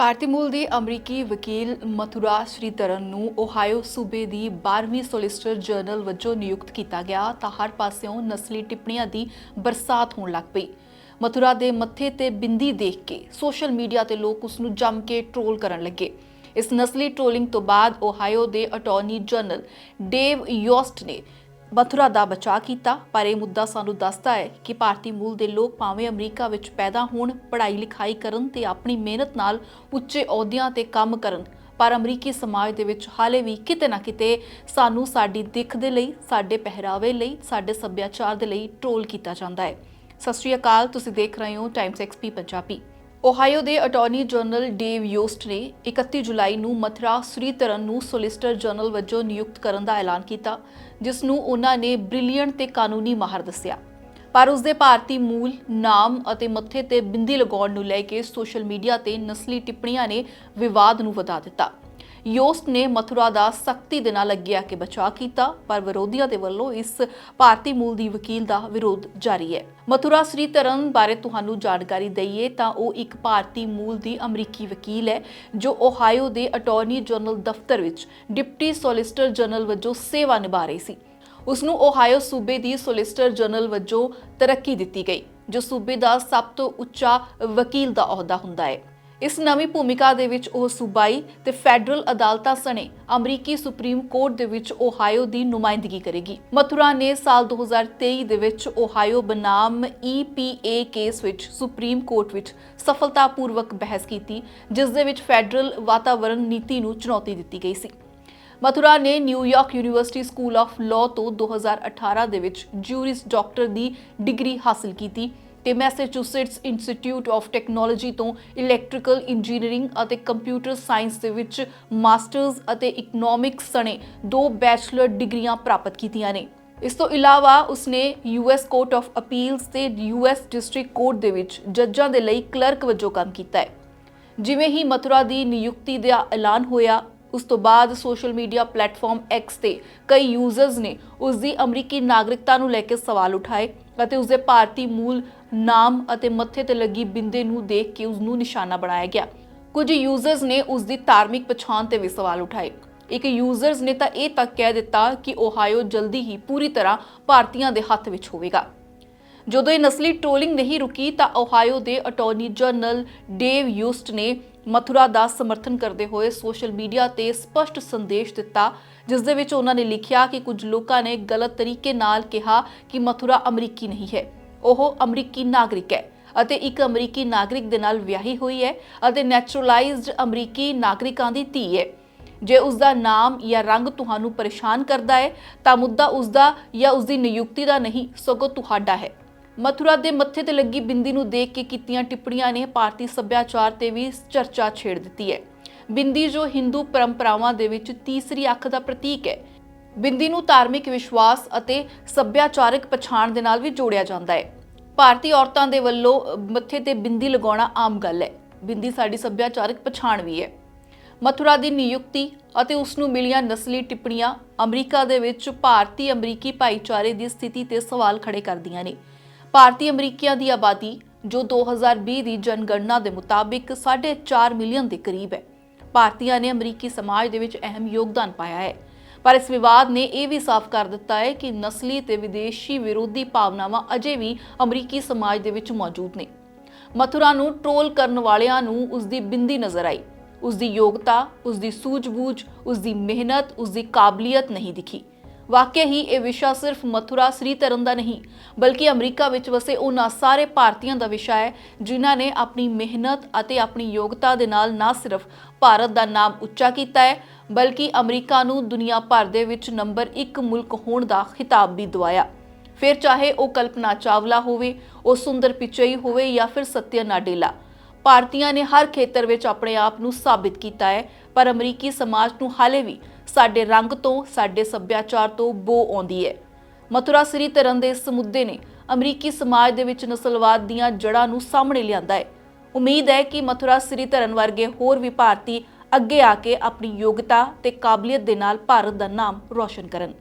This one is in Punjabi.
ਭਾਰਤੀ ਮੂਲ ਦੇ ਅਮਰੀਕੀ ਵਕੀਲ ਮਥੁਰਾ ਸ਼੍ਰੀਧਰਨ ਨੂੰ ਓਹਾਇਓ ਸੂਬੇ ਦੀ 12ਵੀਂ ਸੋਲਿਸਟਰ ਜਨਰਲ ਵਜੋਂ ਨਿਯੁਕਤ ਕੀਤਾ ਗਿਆ ਤਾਂ ਹਰ ਪਾਸਿਓਂ ਨਸਲੀ ਟਿੱਪਣੀਆਂ ਦੀ ਬਰਸਾਤ ਹੋਣ ਲੱਗ ਪਈ। ਮਥੁਰਾ ਦੇ ਮੱਥੇ ਤੇ ਬਿੰਦੀ ਦੇਖ ਕੇ ਸੋਸ਼ਲ ਮੀਡੀਆ ਤੇ ਲੋਕ ਉਸ ਨੂੰ ਜੰਮ ਕੇ ਟ੍ਰੋਲ ਕਰਨ ਲੱਗੇ। ਇਸ ਨਸਲੀ ਟ੍ਰੋਲਿੰਗ ਤੋਂ ਬਾਅਦ ਓਹਾਇਓ ਦੇ ਅਟਾਰਨੀ ਜਨਰਲ ਡੇਵ ਯੋਸਟ ਨੇ ਮਥੁਰਾ ਦਾ ਬਚਾਅ ਕੀਤਾ, ਪਰ ਇਹ ਮੁੱਦਾ ਸਾਨੂੰ ਦੱਸਦਾ ਹੈ ਕਿ ਭਾਰਤੀ ਮੂਲ ਦੇ ਲੋਕ ਭਾਵੇਂ ਅਮਰੀਕਾ ਵਿੱਚ ਪੈਦਾ ਹੋਣ, ਪੜ੍ਹਾਈ ਲਿਖਾਈ ਕਰਨ ਤੇ ਆਪਣੀ ਮਿਹਨਤ ਨਾਲ ਉੱਚੇ ਅਹੁਦਿਆਂ ਤੇ ਕੰਮ ਕਰਨ, ਪਰ ਅਮਰੀਕੀ ਸਮਾਜ ਦੇ ਵਿੱਚ ਹਾਲੇ ਵੀ ਕਿਤੇ ਨਾ ਕਿਤੇ ਸਾਨੂੰ ਸਾਡੀ ਦਿੱਖ ਦੇ ਲਈ, ਸਾਡੇ ਪਹਿਰਾਵੇ ਲਈ, ਸਾਡੇ ਸੱਭਿਆਚਾਰ ਦੇ ਲਈ ਟ੍ਰੋਲ ਕੀਤਾ ਜਾਂਦਾ ਹੈ। ਸਤਿ ਸ਼੍ਰੀ ਅਕਾਲ, ਤੁਸੀਂ ਦੇਖ ਰਹੇ ਹੋ ਟਾਈਮਸ ਐਕਸਪੀ ਪੰਜਾਬੀ। ਓਹਾਇਓ ਦੇ ਅਟਾਰਨੀ ਜਨਰਲ ਡੇਵ ਯੋਸਟ ਨੇ 31 ਜੁਲਾਈ ਨੂੰ ਮਥਰਾ ਸ੍ਰੀਧਰਨ ਨੂੰ ਸੋਲਿਸਟਰ ਜਨਰਲ ਵਜੋਂ ਨਿਯੁਕਤ ਕਰਨ ਦਾ ਐਲਾਨ ਕੀਤਾ, ਜਿਸ ਨੂੰ ਉਹਨਾਂ ਨੇ ਬ੍ਰਿਲੀਅੰਟ ਤੇ ਕਾਨੂੰਨੀ ਮਾਹਰ ਦੱਸਿਆ। ਪਰ ਉਸ ਦੇ ਭਾਰਤੀ ਮੂਲ, ਨਾਮ ਅਤੇ ਮੱਥੇ ਤੇ ਬਿੰਦੀ ਲਗਾਉਣ ਨੂੰ ਲੈ ਕੇ ਸੋਸ਼ਲ ਮੀਡੀਆ ਤੇ ਨਸਲੀ ਟਿੱਪਣੀਆਂ ਨੇ ਵਿਵਾਦ ਨੂੰ ਵਧਾ ਦਿੱਤਾ। ਯੋਸਟ ਨੇ ਮਥੁਰਾ ਦਾ ਸਖਤੀ ਦੇ ਨਾਲ ਅੱਗੇ ਆ ਕੇ ਬਚਾਅ ਕੀਤਾ, ਪਰ ਵਿਰੋਧੀਆਂ ਦੇ ਵੱਲੋਂ ਇਸ ਭਾਰਤੀ ਮੂਲ ਦੀ ਵਕੀਲ ਦਾ ਵਿਰੋਧ ਜਾਰੀ ਹੈ। ਮਥੁਰਾ ਸ੍ਰੀ ਸ੍ਰੀਧਰਨ ਬਾਰੇ ਤੁਹਾਨੂੰ ਜਾਣਕਾਰੀ ਦਈਏ ਤਾਂ ਉਹ ਇੱਕ ਭਾਰਤੀ ਮੂਲ ਦੀ ਅਮਰੀਕੀ ਵਕੀਲ ਹੈ, ਜੋ ਓਹਾਇਓ ਦੇ ਅਟਾਰਨੀ ਜਨਰਲ ਦਫ਼ਤਰ ਵਿੱਚ ਡਿਪਟੀ ਸੋਲਿਸਟਰ ਜਨਰਲ ਵਜੋਂ ਸੇਵਾ ਨਿਭਾ ਰਹੀ ਸੀ। ਉਸ ਨੂੰ ਓਹਾਇਓ ਸੂਬੇ ਦੀ ਸੋਲਿਸਟਰ ਜਨਰਲ ਵਜੋਂ ਤਰੱਕੀ ਦਿੱਤੀ ਗਈ, ਜੋ ਸੂਬੇ ਦਾ ਸਭ ਤੋਂ ਉੱਚਾ ਵਕੀਲ ਦਾ ਅਹੁਦਾ ਹੁੰਦਾ ਹੈ। ਇਸ ਨਵੀਂ ਭੂਮਿਕਾ ਦੇ ਵਿੱਚ ਉਹ ਸੂਬਾਈ ਤੇ ਫੈਡਰਲ ਅਦਾਲਤਾਂ ਸਣੇ ਅਮਰੀਕੀ ਸੁਪਰੀਮ ਕੋਰਟ ਦੇ ਵਿੱਚ ਓਹਾਇਓ ਦੀ ਨੁਮਾਇੰਦਗੀ ਕਰੇਗੀ। ਮਥੁਰਾ ਨੇ ਸਾਲ 2023 ਦੇ ਵਿੱਚ ਓਹਾਇਓ ਬਨਾਮ EPA ਕੇਸ ਵਿੱਚ ਸੁਪਰੀਮ ਕੋਰਟ ਵਿੱਚ ਸਫਲਤਾਪੂਰਵਕ ਬਹਿਸ ਕੀਤੀ, ਜਿਸ ਦੇ ਵਿੱਚ ਫੈਡਰਲ ਵਾਤਾਵਰਣ ਨੀਤੀ ਨੂੰ ਚੁਣੌਤੀ ਦਿੱਤੀ ਗਈ ਸੀ। ਮਥੁਰਾ ਨੇ New York university school of law ਤੋਂ 2018 ਦੇ ਵਿੱਚ ਜੂਰਿਸ ਡਾਕਟਰ ਦੀ ਡਿਗਰੀ ਹਾਸਲ ਕੀਤੀ। ਤੇ ਮੈਸੇਚੂਸੇਟਸ ਇੰਸਟੀਚਿਊਟ ਆਫ ਟੈਕਨੋਲੋਜੀ ਤੋਂ ਇਲੈਕਟ੍ਰੀਕਲ ਇੰਜੀਨੀਅਰਿੰਗ ਅਤੇ ਕੰਪਿਊਟਰ ਸਾਇੰਸ ਦੇ ਵਿੱਚ ਮਾਸਟਰਸ ਅਤੇ ਇਕਨੋਮਿਕਸ ਸਣੇ ਦੋ ਬੈਚਲਰ ਡਿਗਰੀਆਂ ਪ੍ਰਾਪਤ ਕੀਤੀਆਂ ਨੇ। ਇਸ ਤੋਂ ਇਲਾਵਾ ਉਸਨੇ ਯੂਐਸ ਕੋਰਟ ਆਫ ਅਪੀਲਸ ਤੇ ਯੂਐਸ ਡਿਸਟ੍ਰਿਕਟ ਕੋਰਟ ਦੇ ਵਿੱਚ ਜੱਜਾਂ ਦੇ ਲਈ ਕਲਰਕ ਵਜੋਂ ਕੰਮ ਕੀਤਾ ਹੈ। ਜਿਵੇਂ ਹੀ ਮਥੁਰਾ ਦੀ ਨਿਯੁਕਤੀ ਦਾ ਐਲਾਨ ਹੋਇਆ ਉਸ ਤੋਂ ਬਾਅਦ ਸੋਸ਼ਲ ਮੀਡੀਆ ਪਲੇਟਫਾਰਮ ਐਕਸ ਤੇ ਕਈ ਯੂਜ਼ਰਸ ਨੇ ਉਸ ਦੀ ਅਮਰੀਕੀ ਨਾਗਰਿਕਤਾ ਨੂੰ ਲੈ ਕੇ ਸਵਾਲ ਉਠਾਏ ਅਤੇ ਉਸ ਦੇ ਭਾਰਤੀ ਮੂਲ ਨਾਮ ਅਤੇ ਮੱਥੇ ਤੇ ਲੱਗੀ ਬਿੰਦੇ ਨੂੰ ਦੇਖ ਕੇ ਉਸ ਨੂੰ ਨਿਸ਼ਾਨਾ ਬਣਾਇਆ ਗਿਆ। ਕੁਝ ਯੂਜ਼ਰਸ ਨੇ ਉਸ ਦੀ ਧਾਰਮਿਕ ਪਛਾਣ ਤੇ ਵੀ ਸਵਾਲ ਉਠਾਏ। ਇੱਕ ਯੂਜ਼ਰਸ ਨੇ ਤਾਂ ਇਹ ਤੱਕ ਕਹਿ ਦਿੱਤਾ ਕਿ ਓਹਾਇਓ ਜਲਦੀ ਹੀ ਪੂਰੀ ਤਰ੍ਹਾਂ ਭਾਰਤੀਆਂ ਦੇ ਹੱਥ ਵਿੱਚ ਹੋਵੇਗਾ। ਜਦੋਂ ਇਹ ਨਸਲੀ ਟ੍ਰੋਲਿੰਗ ਨਹੀਂ ਰੁਕੀ ਤਾਂ ਓਹਾਇਓ ਦੇ ਅਟਾਰਨੀ ਜਨਰਲ ਡੇਵ ਯੂਸਟ ਨੇ ਮਥੁਰਾ ਦਾ ਸਮਰਥਨ ਕਰਦੇ ਹੋਏ ਸੋਸ਼ਲ ਮੀਡੀਆ ਤੇ ਸਪਸ਼ਟ ਸੰਦੇਸ਼ ਦਿੱਤਾ, ਜਿਸ ਦੇ ਵਿੱਚ ਉਹਨਾਂ ਨੇ ਲਿਖਿਆ ਕਿ ਕੁਝ ਲੋਕਾਂ ਨੇ ਗਲਤ ਤਰੀਕੇ ਨਾਲ ਕਿਹਾ ਕਿ ਮਥੁਰਾ ਅਮਰੀਕੀ ਨਹੀਂ ਹੈ। ਉਹ ਅਮਰੀਕੀ ਨਾਗਰਿਕ ਹੈ ਅਤੇ ਇੱਕ ਅਮਰੀਕੀ ਨਾਗਰਿਕ ਦੇ ਨਾਲ ਵਿਆਹੀ ਹੋਈ ਹੈ ਅਤੇ ਨੈਚੁਰਲਾਈਜ਼ਡ ਅਮਰੀਕੀ ਨਾਗਰਿਕਾਂ ਦੀ ਧੀ ਹੈ। ਜੇ ਉਸ ਦਾ ਨਾਮ ਜਾਂ ਰੰਗ ਤੁਹਾਨੂੰ ਪਰੇਸ਼ਾਨ ਕਰਦਾ ਹੈ, ਤਾਂ ਮੁੱਦਾ ਉਸ ਦਾ ਜਾਂ ਉਸ ਦੀ ਨਿਯੁਕਤੀ ਦਾ ਨਹੀਂ, ਸਗੋਂ ਤੁਹਾਡਾ ਹੈ। ਮਥੁਰਾ ਦੇ ਮੱਥੇ ਤੇ ਲੱਗੀ ਬਿੰਦੀ ਨੂੰ ਦੇਖ ਕੇ ਕੀਤੀਆਂ ਟਿੱਪਣੀਆਂ ਨੇ ਭਾਰਤੀ ਸੱਭਿਆਚਾਰ ਤੇ ਵੀ ਚਰਚਾ ਛੇੜ ਦਿੱਤੀ ਹੈ। ਬਿੰਦੀ ਜੋ ਹਿੰਦੂ ਪਰੰਪਰਾਵਾਂ ਦੇ ਵਿੱਚ ਤੀਸਰੀ ਅੱਖ ਦਾ ਪ੍ਰਤੀਕ ਹੈ। ਬਿੰਦੀ ਨੂੰ ਧਾਰਮਿਕ ਵਿਸ਼ਵਾਸ ਅਤੇ ਸੱਭਿਆਚਾਰਕ ਪਛਾਣ ਦੇ ਨਾਲ ਵੀ ਜੋੜਿਆ ਜਾਂਦਾ ਹੈ। ਭਾਰਤੀ ਔਰਤਾਂ ਦੇ ਵੱਲੋਂ ਮੱਥੇ ਤੇ ਬਿੰਦੀ ਲਗਾਉਣਾ ਆਮ ਗੱਲ ਹੈ। ਬਿੰਦੀ ਸਾਡੀ ਸੱਭਿਆਚਾਰਕ ਪਛਾਣ ਵੀ ਹੈ। ਮਥੁਰਾ ਦੀ ਨਿਯੁਕਤੀ ਅਤੇ ਉਸ ਨੂੰ ਮਿਲੀਆਂ ਨਸਲੀ ਟਿੱਪਣੀਆਂ ਅਮਰੀਕਾ ਦੇ ਵਿੱਚ ਭਾਰਤੀ ਅਮਰੀਕੀ ਭਾਈਚਾਰੇ ਦੀ ਸਥਿਤੀ ਤੇ ਸਵਾਲ ਖੜੇ ਕਰਦੀਆਂ ਨੇ। ਭਾਰਤੀ ਅਮਰੀਕੀਆਂ ਦੀ ਆਬਾਦੀ, ਜੋ 2020 ਦੀ ਜਨਗਣਨਾ ਦੇ ਮੁਤਾਬਿਕ 4.5 ਮਿਲੀਅਨ ਦੇ ਕਰੀਬ ਹੈ। ਭਾਰਤੀਆਂ ਨੇ ਅਮਰੀਕੀ ਸਮਾਜ ਦੇ ਵਿੱਚ ਅਹਿਮ ਯੋਗਦਾਨ ਪਾਇਆ ਹੈ। ਪਰ ਇਸ ਵਿਵਾਦ ਨੇ ਇਹ ਵੀ ਸਾਫ਼ ਕਰ ਦਿੱਤਾ ਹੈ ਕਿ ਨਸਲੀ ਤੇ ਵਿਦੇਸ਼ੀ ਵਿਰੋਧੀ ਭਾਵਨਾਵਾਂ ਅਜੇ ਵੀ ਅਮਰੀਕੀ ਸਮਾਜ ਦੇ ਵਿੱਚ ਮੌਜੂਦ ਨੇ। ਮਥੁਰਾ ਨੂੰ ਟ੍ਰੋਲ ਕਰਨ ਵਾਲਿਆਂ ਨੂੰ ਉਸ ਦੀ ਬਿੰਦੀ ਨਜ਼ਰ ਆਈ। ਉਸ ਦੀ ਯੋਗਤਾ, ਉਸ ਦੀ ਸੂਝ-ਬੂਝ, ਉਸ ਦੀ ਮਿਹਨਤ, ਉਸ ਦੀ ਕਾਬਲੀਅਤ ਨਹੀਂ ਦਿਖੀ। ਵਾਕਿਆ ਹੀ ਇਹ ਵਿਸ਼ਾ ਸਿਰਫ ਮਥੁਰਾ, ਸ੍ਰੀ ਧਰਨ ਦਾ ਨਹੀਂ, ਬਲਕਿ ਅਮਰੀਕਾ ਵਿੱਚ ਵਸੇ ਉਹਨਾਂ ਸਾਰੇ ਭਾਰਤੀਆਂ ਦਾ ਵਿਸ਼ਾ ਹੈ, ਜਿਨ੍ਹਾਂ ਨੇ ਆਪਣੀ ਮਿਹਨਤ ਅਤੇ ਆਪਣੀ ਯੋਗਤਾ ਦੇ ਨਾਲ ਨਾ ਸਿਰਫ ਭਾਰਤ ਦਾ ਨਾਮ ਉੱਚਾ ਕੀਤਾ ਹੈ, ਬਲਕਿ ਅਮਰੀਕਾ ਨੂੰ ਦੁਨੀਆ ਭਰ ਦੇ ਵਿੱਚ ਨੰਬਰ 1 ਮੁਲਕ ਹੋਣ ਦਾ ਖਿਤਾਬ ਵੀ ਦਿਵਾਇਆ। ਫਿਰ ਚਾਹੇ ਉਹ ਕਲਪਨਾ ਚਾਵਲਾ ਹੋਵੇ, ਉਹ ਸੁੰਦਰ ਪਿਚਈ ਹੋਵੇ ਜਾਂ ਫਿਰ ਸਤਿਆ ਨਾਡੇਲਾ ਭਾਰਤੀਆਂ ਨੇ ਹਰ ਖੇਤਰ ਵਿੱਚ ਆਪਣੇ ਆਪ ਨੂੰ ਸਾਬਿਤ ਕੀਤਾ ਹੈ ਪਰ ਅਮਰੀਕੀ ਸਮਾਜ ਨੂੰ ਹਾਲੇ ਵੀ ਸਾਡੇ ਰੰਗ ਤੋਂ, ਸਾਡੇ ਸੱਭਿਆਚਾਰ ਤੋਂ ਬੋ ਆਉਂਦੀ ਹੈ। ਮਥੁਰਾ ਸ੍ਰੀ ਧਰਨ ਦੇ ਇਸ ਮੁੱਦੇ ਨੇ ਅਮਰੀਕੀ ਸਮਾਜ ਦੇ ਵਿੱਚ ਨਸਲਵਾਦ ਦੀਆਂ ਜੜ੍ਹਾਂ ਨੂੰ ਸਾਹਮਣੇ ਲਿਆਂਦਾ ਹੈ। ਉਮੀਦ ਹੈ ਕਿ ਮਥੁਰਾ ਸ੍ਰੀ ਧਰਨ ਵਰਗੇ ਹੋਰ ਵੀ ਭਾਰਤੀ ਅੱਗੇ ਆ ਕੇ ਆਪਣੀ ਯੋਗਤਾ ਤੇ ਕਾਬਲੀਅਤ ਦੇ ਨਾਲ ਭਾਰਤ ਦਾ ਨਾਮ ਰੌਸ਼ਨ ਕਰਨ।